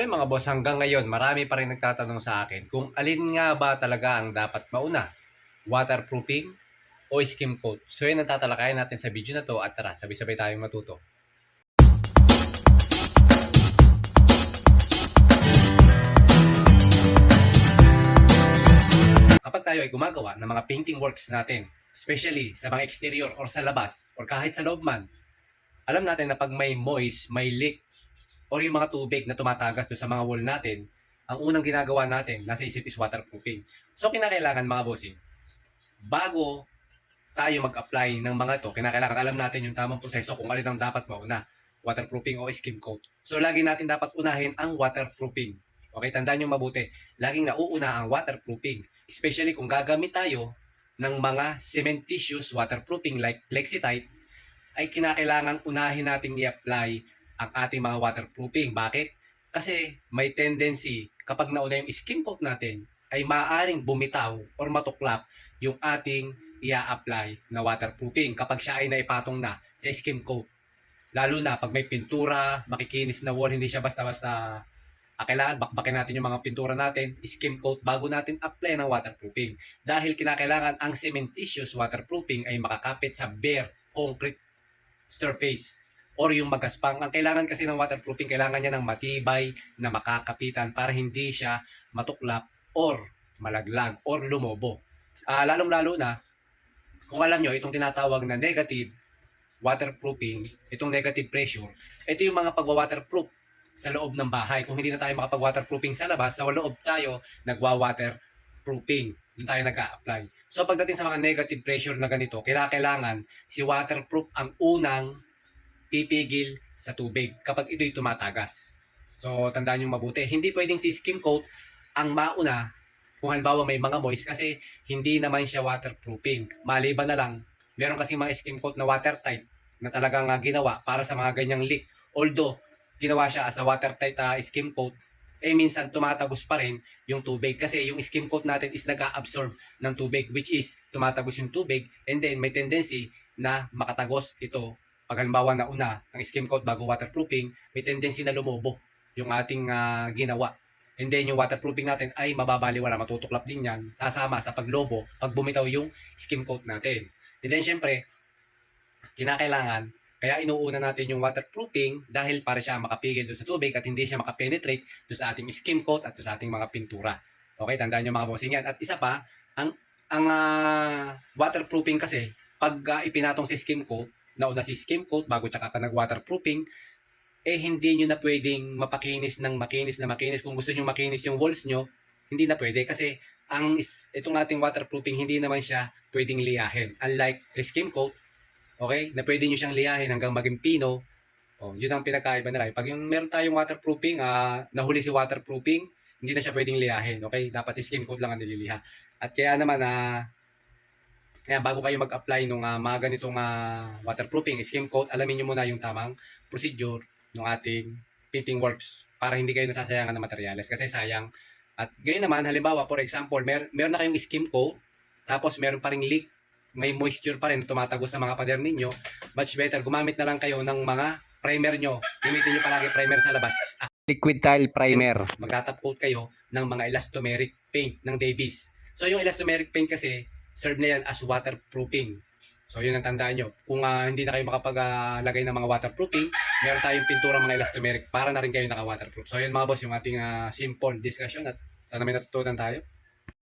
Ay mga boss, hanggang ngayon, marami pa rin nagtatanong sa akin kung alin nga ba talaga ang dapat mauna, waterproofing o skim coat. So yun ang tatalakayan natin sa video na to at tara, sabay-sabay tayong matuto. Kapag tayo ay gumagawa ng mga painting works natin, especially sa mga exterior or sa labas or kahit sa loob man, alam natin na pag may moist, may leak, or yung mga tubig na tumatagas doon sa mga wall natin, ang unang ginagawa natin, nasa isip is waterproofing. So, kinakailangan mga bossing, bago tayo mag-apply ng mga to, kinakailangan alam natin yung tamang proseso kung alin ang dapat mauna, waterproofing o skim coat. So, lagi natin dapat unahin ang waterproofing. Okay, tandaan nyo mabuti. Laging nauuna ang waterproofing. Especially kung gagamit tayo ng mga cementitious waterproofing like Flexi-type, ay kinakailangan unahin nating i-apply ang ating mga waterproofing. Bakit? Kasi may tendency kapag nauna yung skin coat natin ay maaaring bumitaw or matuklap yung ating i-apply na waterproofing kapag siya ay naipatong na sa skin coat. Lalo na pag may pintura, makikinis na wall, hindi siya basta-basta ah, bakbakin natin yung mga pintura natin, skim coat bago natin apply ng waterproofing. Dahil kinakailangan ang cementitious waterproofing ay makakapit sa bare concrete surface or yung magaspang. Ang kailangan kasi ng waterproofing, kailangan niya ng matibay na makakapitan para hindi siya matuklap or malaglag or lumobo. Ah, lalong-lalo na, kung alam nyo, itong tinatawag na negative waterproofing, itong negative pressure, ito yung mga pagwa-waterproof sa loob ng bahay. Kung hindi na tayo makapag-waterproofing sa labas, sa loob tayo nagwa-waterproofing. Doon tayo nag-a-apply. So pagdating sa mga negative pressure na ganito, kailangan si waterproof ang unang pipigil sa tubig kapag ito'y tumatagas. So tandaan nyo mabuti, hindi pwedeng si skim coat ang mauna kung halimbawa may mga moist kasi hindi naman siya waterproofing. Maliban na lang, meron kasi mga skim coat na watertight na talagang ah, ginawa para sa mga ganyang leak. Although, ginawa siya as a watertight uh, skim coat, eh minsan tumatagos pa rin yung tubig kasi yung skim coat natin is nag-absorb ng tubig which is tumatagos yung tubig and then may tendency na makatagos ito pag halimbawa na una ang skim coat bago waterproofing may tendency na lumobo yung ating ah, ginawa and then yung waterproofing natin ay mababaliwala matutuklap din yan sasama sa paglobo pag bumitaw yung skim coat natin and then syempre kinakailangan kaya inuuna natin yung waterproofing dahil para siya makapigil doon sa tubig at hindi siya makapenetrate doon sa ating skim coat at doon sa ating mga pintura. Okay, tandaan nyo mga bossing yan. At isa pa, ang ang ah, waterproofing kasi, pag ah, ipinatong si skim coat, nauna si skim coat bago tsaka ka nag-waterproofing, eh hindi nyo na pwedeng mapakinis ng makinis na makinis. Kung gusto nyo makinis yung walls nyo, hindi na pwede kasi ang is, itong ating waterproofing hindi naman siya pwedeng liyahin. Unlike sa skim coat, Okay? Na pwede nyo siyang liyahin hanggang maging pino. Oh, yun ang pinakaiba nila. Pag yung meron tayong waterproofing, ah, nahuli si waterproofing, hindi na siya pwedeng liyahin. Okay? Dapat si skin coat lang ang nililiha. At kaya naman, ah, kaya bago kayo mag-apply ng mga ganitong ah, waterproofing, skin coat, alamin nyo muna yung tamang procedure ng ating painting works para hindi kayo nasasayangan ng materyales kasi sayang. At gayon naman, halimbawa, for example, mer meron na kayong skim coat, tapos meron pa ring leak may moisture pa rin tumatagos sa mga pader ninyo, much better gumamit na lang kayo ng mga primer nyo. Gamitin nyo palagi primer sa labas. Liquid tile primer. Magtatap coat kayo ng mga elastomeric paint ng Davies. So yung elastomeric paint kasi, serve na yan as waterproofing. So yun ang tandaan nyo. Kung ah, hindi na kayo makapaglagay ng mga waterproofing, meron tayong pintura mga elastomeric para na rin kayo naka-waterproof. So yun mga boss, yung ating ah, simple discussion at sana may natutunan tayo.